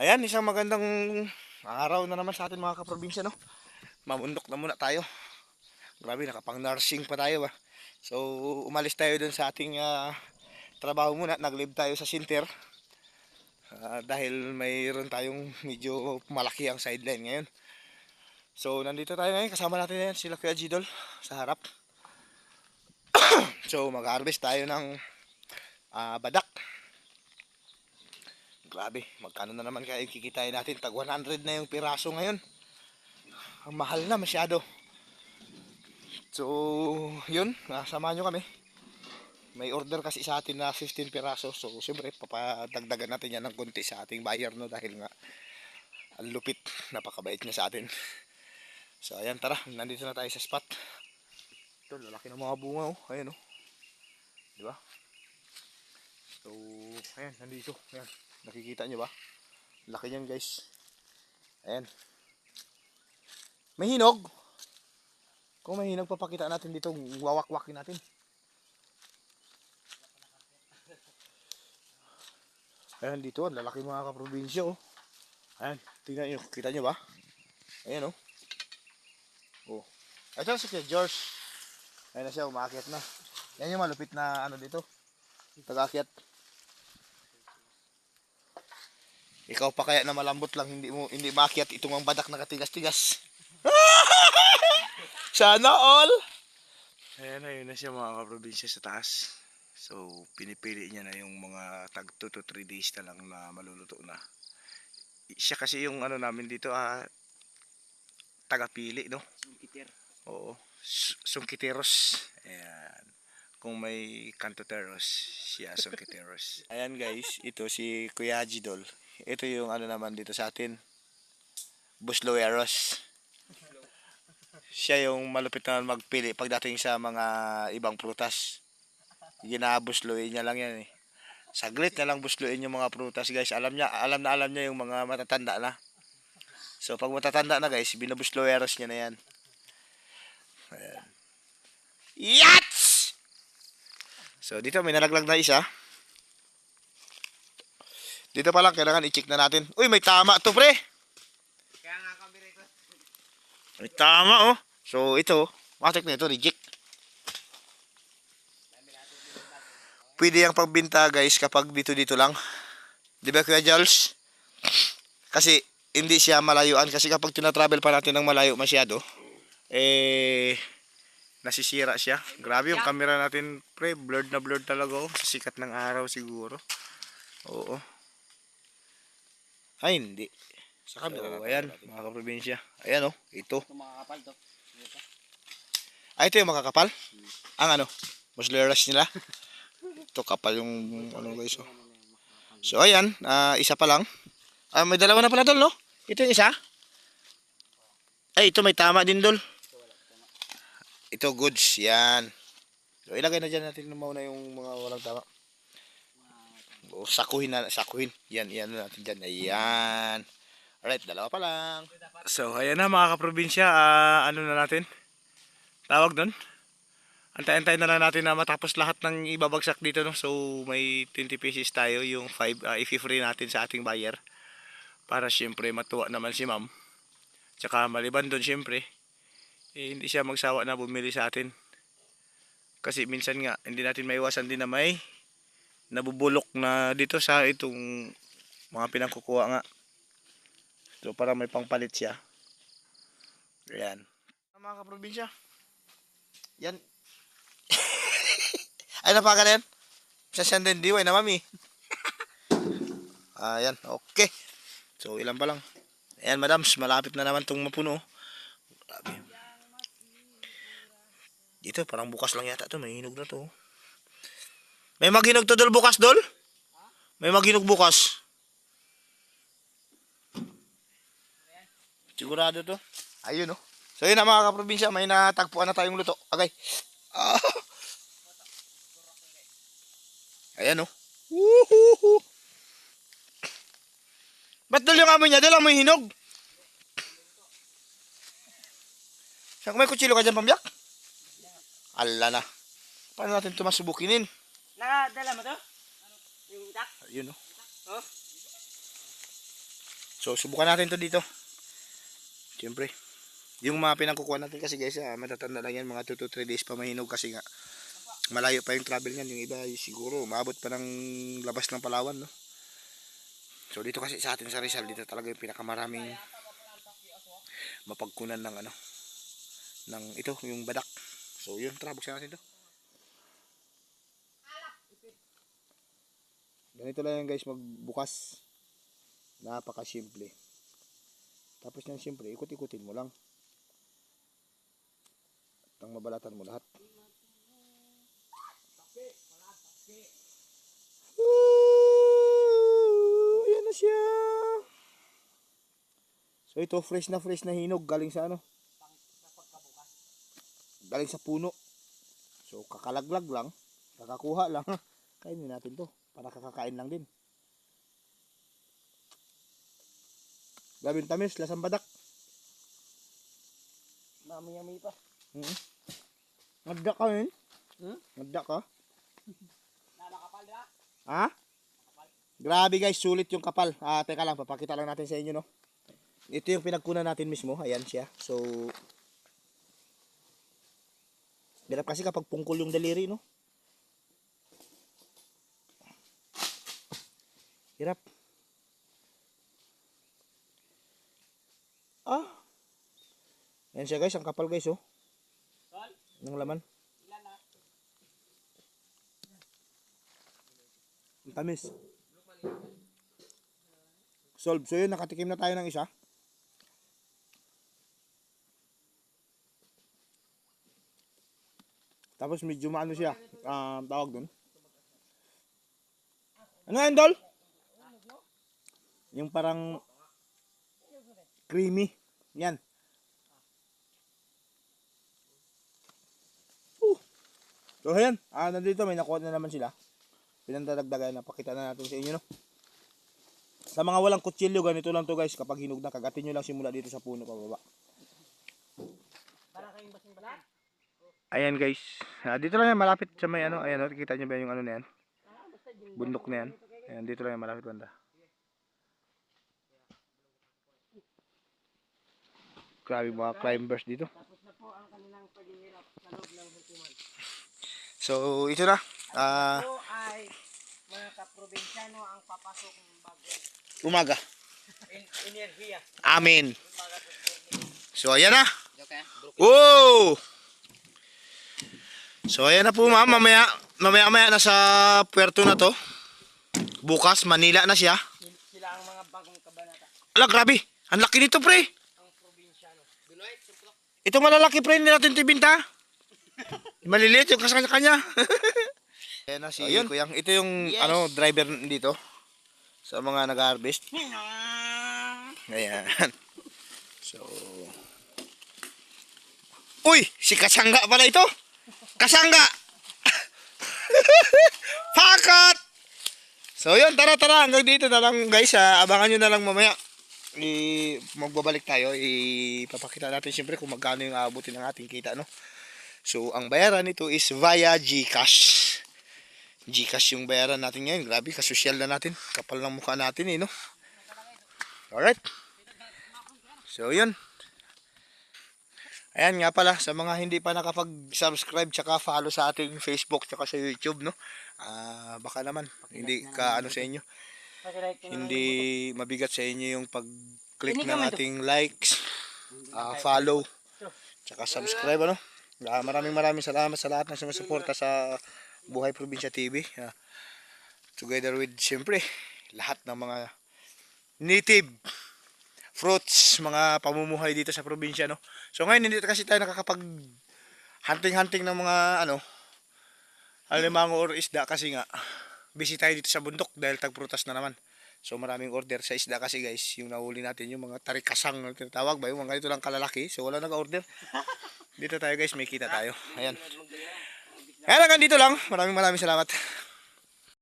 Ayan, isang magandang araw na naman sa atin mga kaprobinsya, no? Mamundok na muna tayo. Grabe, nakapang nursing pa tayo, ba? So, umalis tayo dun sa ating ah, trabaho muna. Nag-live tayo sa center. Ah, dahil mayroon tayong medyo malaki ang sideline ngayon. So, nandito tayo ngayon. Kasama natin yan sila Kuya Gidol sa harap. so, mag-harvest tayo ng ah, badak. Grabe, magkano na naman kaya kikitain natin? Tag 100 na yung piraso ngayon. Ang mahal na masyado. So, yun, nasamahan nyo kami. May order kasi sa atin na 15 piraso. So, siyempre, papadagdagan natin yan ng konti sa ating buyer, no? Dahil nga, ang lupit, napakabait niya sa atin. So, ayan, tara, nandito na tayo sa spot. Ito, lalaki ng mga bunga, oh. Ayan, oh. Di ba? So, ayan, nandito. Ayan. Nakikita nyo ba? Laki niyan guys. Ayan. May hinog. Kung may hinog, papakita natin dito. Wawak-wakin natin. Ayan dito, ang lalaki mga kaprobinsya oh. Ayan, tingnan nyo. Kita nyo ba? Ayan oh. Oh. Ito si George. Ayan na siya, umakyat na. Yan yung malupit na ano dito. Pag-akyat. Ikaw pa kaya na malambot lang hindi mo hindi maakyat itong ang badak na katigas-tigas. Sana all. Ayan ayun na siya mga kaprobinsya sa taas. So pinipili niya na yung mga tag 2 to 3 days na lang na maluluto na. Siya kasi yung ano namin dito ah tagapili no. Sungkiter. Oo. Sungkiteros. Ayan. Kung may kantoteros, siya sungkiteros. Ayan guys, ito si Kuya Jidol. Ito yung ano naman dito sa atin. Busloeros. Siya yung malupit na magpili pagdating sa mga ibang prutas. Ginabusluin niya lang yan eh. Saglit na lang busluin yung mga prutas guys. Alam niya, alam na alam niya yung mga matatanda na. So pag matatanda na guys, binubusloeros niya na yan. Ayan. Yats! So dito may nalaglag na isa. Dito pa lang kailangan i-check na natin. Uy, may tama to pre. Kaya nga kami rito. May tama oh. So ito, matik na ito, reject. Pwede yung pagbinta guys kapag dito-dito lang. Di ba Kuya Jules? Kasi hindi siya malayuan kasi kapag tinatravel pa natin ng malayo masyado, eh nasisira siya. Grabe yung camera natin, pre, blurred na blurred talaga oh. Sa sikat ng araw siguro. Oo. Ay, hindi. Sa camera ayan, mga kaprobinsya. Ayan oh, ito. Ito mga kapal to. Dito. Ah, ito yung makakapal? Ang ano? Musleras nila? ito kapal yung ano guys. Oh. So ayan, ah, isa pa lang. Ah, may dalawa na pala dol, no? Ito yung isa. Ay, ito may tama din dol. Ito goods, yan. So ilagay na dyan natin muna yung mga walang tama. O, sakuhin na, sakuhin. Yan, yan na natin dyan. Ayan. Alright, dalawa pa lang. So, ayan na mga kaprobinsya. ah, ano na natin? Tawag doon? Antay-antay na lang natin na matapos lahat ng ibabagsak dito. No? So, may 20 pieces tayo. Yung 5, uh, i-free natin sa ating buyer. Para syempre matuwa naman si ma'am. Tsaka maliban doon syempre, eh, hindi siya magsawa na bumili sa atin. Kasi minsan nga, hindi natin maiwasan din na may nabubulok na dito sa itong mga pinangkukuha nga. So, para may pangpalit siya. Ayan. Mga kaprobinsya, yan. Ay, napakan na yan. Sa siyang diway na mami. Ayan, okay. So, ilan pa lang. Ayan, madams, malapit na naman itong mapuno. Grabe. Dito, parang bukas lang yata to May hinog na to. May maghinog to dol bukas, dol? May maghinog bukas. Sigurado to. Ayun, oh. So, yun na mga kaprobinsya. May natagpuan na tayong luto. Okay. Ah. Ayan, oh. Woohoo! Ba't dal yung amoy niya? Dal amoy hinog. Saan may kutsilo ka dyan, pambiyak? Ala na. Paano natin ito masubukinin? Nakadala mo to? Yung dak? Ayun, oh. Oh? So, subukan natin to dito. Siyempre. Yung mga pinagkukuha natin kasi guys, ah, matatanda lang yan, mga 2 to 3 days pa mahinog kasi nga malayo pa yung travel niyan. Yung iba ay siguro, maabot pa ng labas ng Palawan, no? So, dito kasi sa atin sa Rizal, dito talaga yung pinakamaraming mapagkunan ng ano, ng ito, yung badak. So, yun, tara, buksan natin to. Ganito lang yan guys, magbukas. Napaka-simple. Tapos yan siyempre, ikot-ikutin mo lang. At ang mabalatan mo lahat. Woo! Ayan na siya. So ito, fresh na fresh na hinog. Galing sa ano? Galing sa puno. So kakalaglag lang. Kakakuha lang. Kainin natin to. Para kakakain lang din. Gabing tamis, lasang badak. Mami-yami pa. Mm Nagda ka eh. Hmm? Nagda ka. Nakakapal na. Ha? Grabe guys, sulit yung kapal. Ah, teka lang, papakita lang natin sa inyo, no? Ito yung pinagkunan natin mismo. Ayan siya. So, hirap kasi kapag pungkol yung daliri, no? Hirap. Ah. Ayan siya guys, ang kapal guys, oh. Tol, Ng laman. ilan? Ang tamis. Solve. So yun, nakatikim na tayo ng isa. Tapos medyo maano siya. Um, tawag dun. Ano yan, Dol? Yung parang creamy. Yan. Uh. So ayan, ah, nandito may nakuha na naman sila. Pinandadagdagan na. Pakita na natin sa inyo no? Sa mga walang kutsilyo ganito lang to guys. Kapag hinog na kagatin nyo lang simula dito sa puno pababa. Para kayong basing balat. ayan guys. Ah, dito lang yan malapit sa may ano. Ayan oh, kita nyo ba yung ano na yan? Bundok na yan. Ayan dito lang yan malapit banda grabe mga climbers dito Tapos na po ang kanilang paghihirap sa loob ng hukuman. so ito na ah ay mga kaprobinsyano ang papasok ng bagong umaga enerhiya. sa so ayan na Okay. Wow! So ayan na po ma'am, mamaya, mamaya maya na sa puerto na to. Bukas, Manila na siya. Sila ang mga bagong kabanata. Ala, grabe. Ang laki nito, pre. Ang probinsyano. Duloy, sumpulok. Ito malalaki, pre. Hindi natin ito ibinta. Maliliit yung kasanya-kanya. ayan na si Kuyang. Ito yung Yes. ano driver dito. Sa mga nag-harvest. Ayan. So... Uy! Si Kasangga pala ito! Kasangga! Pakat! So yun, tara tara. Hanggang dito na lang guys. ah. abangan nyo na lang mamaya. I, magbabalik tayo. Ipapakita natin siyempre kung magkano yung aabutin ng ating kita. No? So ang bayaran nito is via Gcash. Gcash yung bayaran natin ngayon. Grabe, kasosyal na natin. Kapal ng mukha natin eh, no? Alright. So, yun. Ayan nga pala, sa mga hindi pa nakapag-subscribe tsaka follow sa ating Facebook tsaka sa YouTube, no? Ah, baka naman, hindi ka ano sa inyo. Hindi mabigat sa inyo yung pag-click ng ating likes, ah, follow, tsaka subscribe, ano? Ah, maraming maraming salamat sa lahat ng sumusuporta sa Buhay Probinsya TV. Ah, together with, siyempre, lahat ng mga native fruits, mga pamumuhay dito sa probinsya, no? So ngayon, hindi kasi tayo nakakapag hunting-hunting ng mga, ano, alimango or isda kasi nga, busy tayo dito sa bundok dahil tagprutas na naman. So maraming order sa isda kasi guys, yung nahuli natin, yung mga tarikasang na tinatawag ba, yung mga ganito lang kalalaki, so wala nag-order. dito tayo guys, may kita tayo. Ayan. Ayan hanggang dito lang. Maraming maraming salamat.